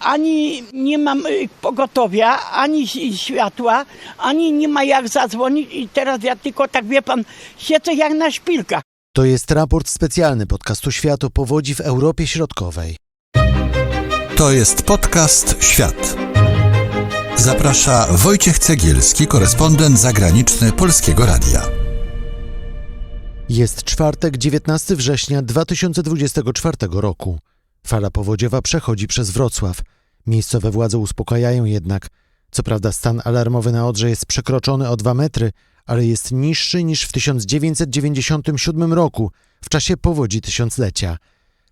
Ani nie mam y, pogotowia, ani światła, ani nie ma jak zadzwonić i teraz ja tylko tak wie pan, siedzę jak na szpilkach. To jest raport specjalny podcastu Świat o powodzi w Europie Środkowej. To jest podcast Świat. Zaprasza Wojciech Cegielski, korespondent zagraniczny Polskiego Radia. Jest czwartek, 19 września 2024 roku. Fala powodziowa przechodzi przez Wrocław. Miejscowe władze uspokajają jednak. Co prawda stan alarmowy na Odrze jest przekroczony o 2 metry, ale jest niższy niż w 1997 roku, w czasie powodzi tysiąclecia.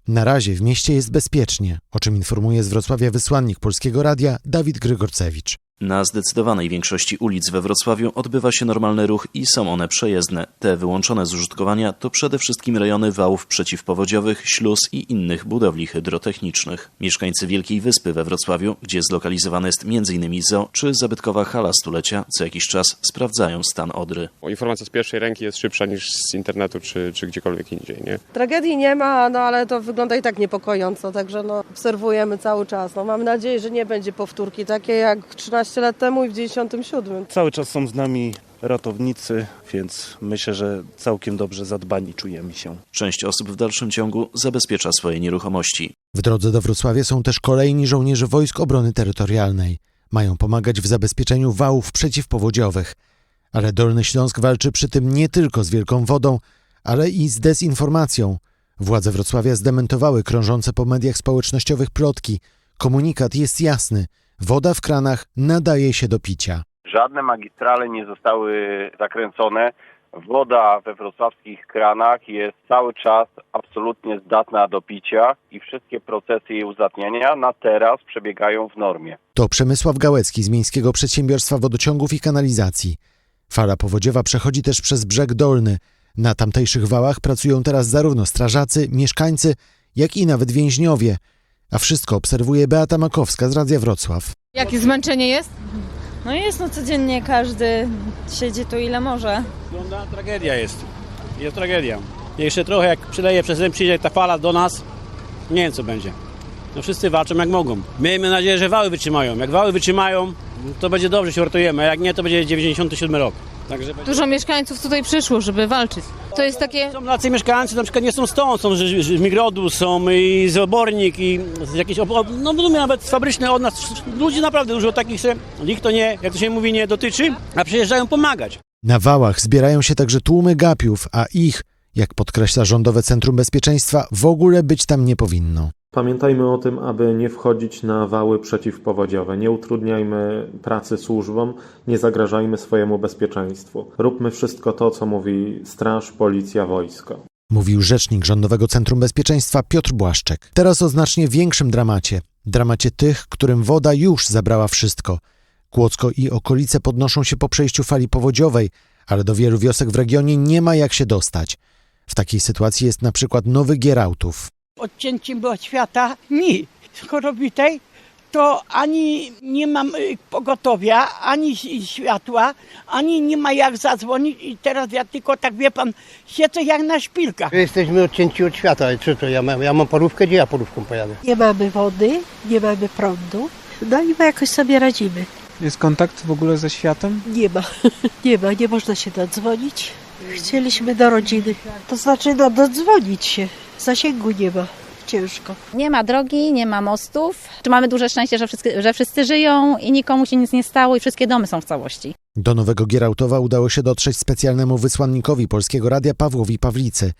Na razie w mieście jest bezpiecznie, o czym informuje z Wrocławia wysłannik Polskiego Radia Dawid Grygorcewicz. Na zdecydowanej większości ulic we Wrocławiu odbywa się normalny ruch i są one przejezdne. Te wyłączone z użytkowania to przede wszystkim rejony wałów przeciwpowodziowych, śluz i innych budowli hydrotechnicznych. Mieszkańcy Wielkiej Wyspy we Wrocławiu, gdzie zlokalizowane jest m.in. zoo czy zabytkowa hala stulecia, co jakiś czas sprawdzają stan Odry. Informacja z pierwszej ręki jest szybsza niż z internetu czy, czy gdziekolwiek indziej, nie? Tragedii nie ma, no ale to wygląda i tak niepokojąco, także no, obserwujemy cały czas. No, mamy nadzieję, że nie będzie powtórki takiej jak 13 lat temu i w 97. Cały czas są z nami ratownicy, więc myślę, że całkiem dobrze zadbani czujemy się. Część osób w dalszym ciągu zabezpiecza swoje nieruchomości. W drodze do Wrocławia są też kolejni żołnierze Wojsk Obrony Terytorialnej. Mają pomagać w zabezpieczeniu wałów przeciwpowodziowych. Ale Dolny Śląsk walczy przy tym nie tylko z wielką wodą, ale i z dezinformacją. Władze Wrocławia zdementowały krążące po mediach społecznościowych plotki. Komunikat jest jasny. Woda w kranach nadaje się do picia. Żadne magistrale nie zostały zakręcone. Woda we wrocławskich kranach jest cały czas absolutnie zdatna do picia i wszystkie procesy jej uzdatniania na teraz przebiegają w normie. To Przemysław Gałecki z Miejskiego Przedsiębiorstwa Wodociągów i Kanalizacji. Fala powodziowa przechodzi też przez brzeg dolny. Na tamtejszych wałach pracują teraz zarówno strażacy, mieszkańcy, jak i nawet więźniowie. A wszystko obserwuje Beata Makowska z Radia Wrocław. Jakie zmęczenie jest? No jest, no codziennie każdy siedzi tu ile może. Wygląda tragedia jest. Jest tragedia. Jeszcze trochę jak przyleje przez ten przyjdzie ta fala do nas, nie wiem co będzie. No wszyscy walczą jak mogą. Miejmy nadzieję, że wały wytrzymają. Jak wały wytrzymają, to będzie dobrze, się uratujemy, a jak nie, to będzie 97 rok. Także będzie... Dużo mieszkańców tutaj przyszło, żeby walczyć. To jest takie... Są tacy mieszkańcy, na przykład nie są stąd, są z, z Migrodu, są i z Obornik, i z jakichś, ob- ob- no mówię nawet z fabryczne od nas. Ludzi naprawdę dużo takich, że ich to nie, jak to się mówi, nie dotyczy, a przyjeżdżają pomagać. Na wałach zbierają się także tłumy gapiów, a ich, jak podkreśla Rządowe Centrum Bezpieczeństwa, w ogóle być tam nie powinno. Pamiętajmy o tym, aby nie wchodzić na wały przeciwpowodziowe. Nie utrudniajmy pracy służbom, nie zagrażajmy swojemu bezpieczeństwu. Róbmy wszystko to, co mówi straż, policja, wojsko. Mówił rzecznik Rządowego Centrum Bezpieczeństwa Piotr Błaszczek. Teraz o znacznie większym dramacie. Dramacie tych, którym woda już zabrała wszystko. Kłodzko i okolice podnoszą się po przejściu fali powodziowej, ale do wielu wiosek w regionie nie ma jak się dostać. W takiej sytuacji jest na przykład Nowy Gierałtów. Odcięciem od świata mi chorobitej, to ani nie mam y, pogotowia, ani światła, ani nie ma jak zadzwonić i teraz ja tylko tak wie pan, siedzę jak na szpilkach. Jesteśmy odcięci od świata, ale co to ja mam? Ja mam porówkę, gdzie ja porówką pojadę? Nie mamy wody, nie mamy prądu, no i my jakoś sobie radzimy. Jest kontakt w ogóle ze światem? Nie ma, nie ma, nie można się dodzwonić. Chcieliśmy do rodziny, to znaczy no dodzwonić się, zasięgu nie ma, ciężko. Nie ma drogi, nie ma mostów. Czy mamy duże szczęście, że wszyscy, że wszyscy żyją i nikomu się nic nie stało i wszystkie domy są w całości. Do Nowego Gierałtowa udało się dotrzeć specjalnemu wysłannikowi Polskiego Radia Pawłowi Pawlicy.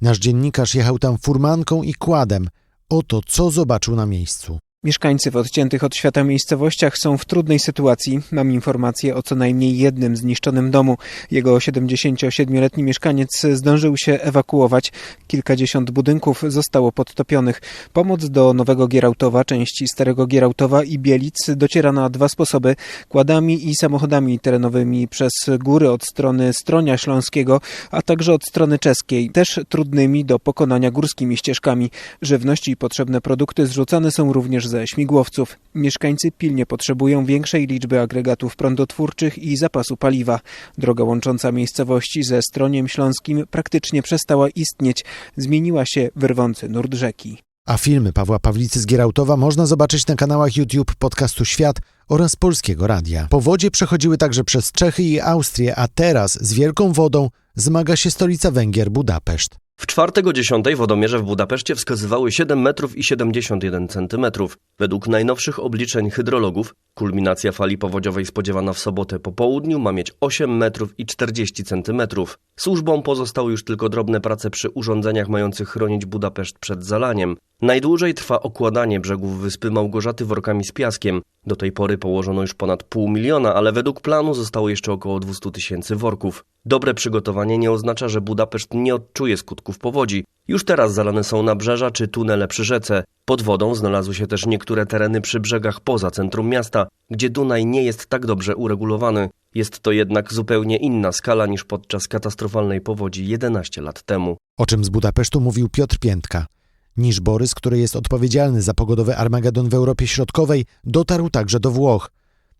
Nasz dziennikarz jechał tam furmanką i kładem. Oto co zobaczył na miejscu. Mieszkańcy w odciętych od świata miejscowościach są w trudnej sytuacji. Mam informację o co najmniej jednym zniszczonym domu. Jego 77-letni mieszkaniec zdążył się ewakuować. Kilkadziesiąt budynków zostało podtopionych. Pomoc do Nowego Gierałtowa, części Starego Gierałtowa i Bielic dociera na dwa sposoby. Kładami i samochodami terenowymi przez góry od strony Stronia Śląskiego, a także od strony czeskiej. Też trudnymi do pokonania górskimi ścieżkami. Żywność i potrzebne produkty zrzucane są również ze śmigłowców. Mieszkańcy pilnie potrzebują większej liczby agregatów prądotwórczych i zapasu paliwa. Droga łącząca miejscowości ze Stroniem Śląskim praktycznie przestała istnieć. Zmieniła się w rwący nurt rzeki. A filmy Pawła Pawlicy z Gierautowa można zobaczyć na kanałach YouTube podcastu Świat oraz Polskiego Radia. Powodzie przechodziły także przez Czechy i Austrię, a teraz z wielką wodą zmaga się stolica Węgier Budapeszt. W czwartek o 10 wodomierze w Budapeszcie wskazywały 7 metrów i 71 centymetrów. Według najnowszych obliczeń hydrologów kulminacja fali powodziowej spodziewana w sobotę po południu ma mieć 8 metrów i 40 centymetrów. Służbom pozostały już tylko drobne prace przy urządzeniach mających chronić Budapeszt przed zalaniem. Najdłużej trwa okładanie brzegów wyspy Małgorzaty workami z piaskiem. Do tej pory położono już ponad pół miliona, ale według planu zostało jeszcze około 200 tysięcy worków. Dobre przygotowanie nie oznacza, że Budapeszt nie odczuje skutków powodzi. Już teraz zalane są nabrzeża czy tunele przy rzece. Pod wodą znalazły się też niektóre tereny przy brzegach poza centrum miasta, gdzie Dunaj nie jest tak dobrze uregulowany. Jest to jednak zupełnie inna skala niż podczas katastrofalnej powodzi 11 lat temu. O czym z Budapesztu mówił Piotr Piętka. Niż Borys, który jest odpowiedzialny za pogodowy Armagedon w Europie Środkowej, dotarł także do Włoch.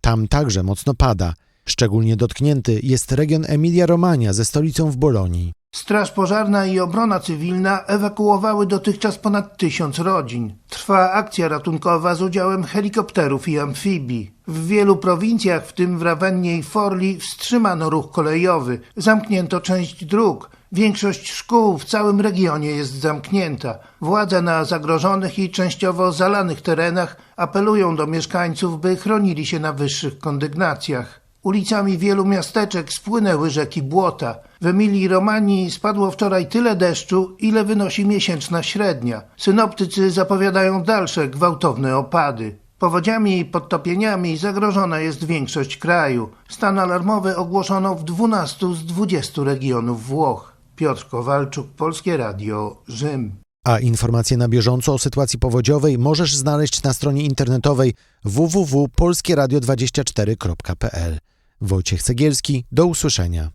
Tam także mocno pada. Szczególnie dotknięty jest region Emilia-Romagna ze stolicą w Bolonii. Straż Pożarna i Obrona Cywilna ewakuowały dotychczas ponad tysiąc rodzin. Trwa akcja ratunkowa z udziałem helikopterów i amfibii. W wielu prowincjach, w tym w Rawennie i Forli, wstrzymano ruch kolejowy. Zamknięto część dróg. Większość szkół w całym regionie jest zamknięta. Władze na zagrożonych i częściowo zalanych terenach apelują do mieszkańców, by chronili się na wyższych kondygnacjach. Ulicami wielu miasteczek spłynęły rzeki błota. W Emilii Romanii spadło wczoraj tyle deszczu, ile wynosi miesięczna średnia. Synoptycy zapowiadają dalsze gwałtowne opady. Powodziami i podtopieniami zagrożona jest większość kraju. Stan alarmowy ogłoszono w 12 z 20 regionów Włoch. Piotr Kowalczuk, Polskie Radio, Rzym. A informacje na bieżąco o sytuacji powodziowej możesz znaleźć na stronie internetowej www.polskieradio24.pl. Wojciech Cegielski, do usłyszenia.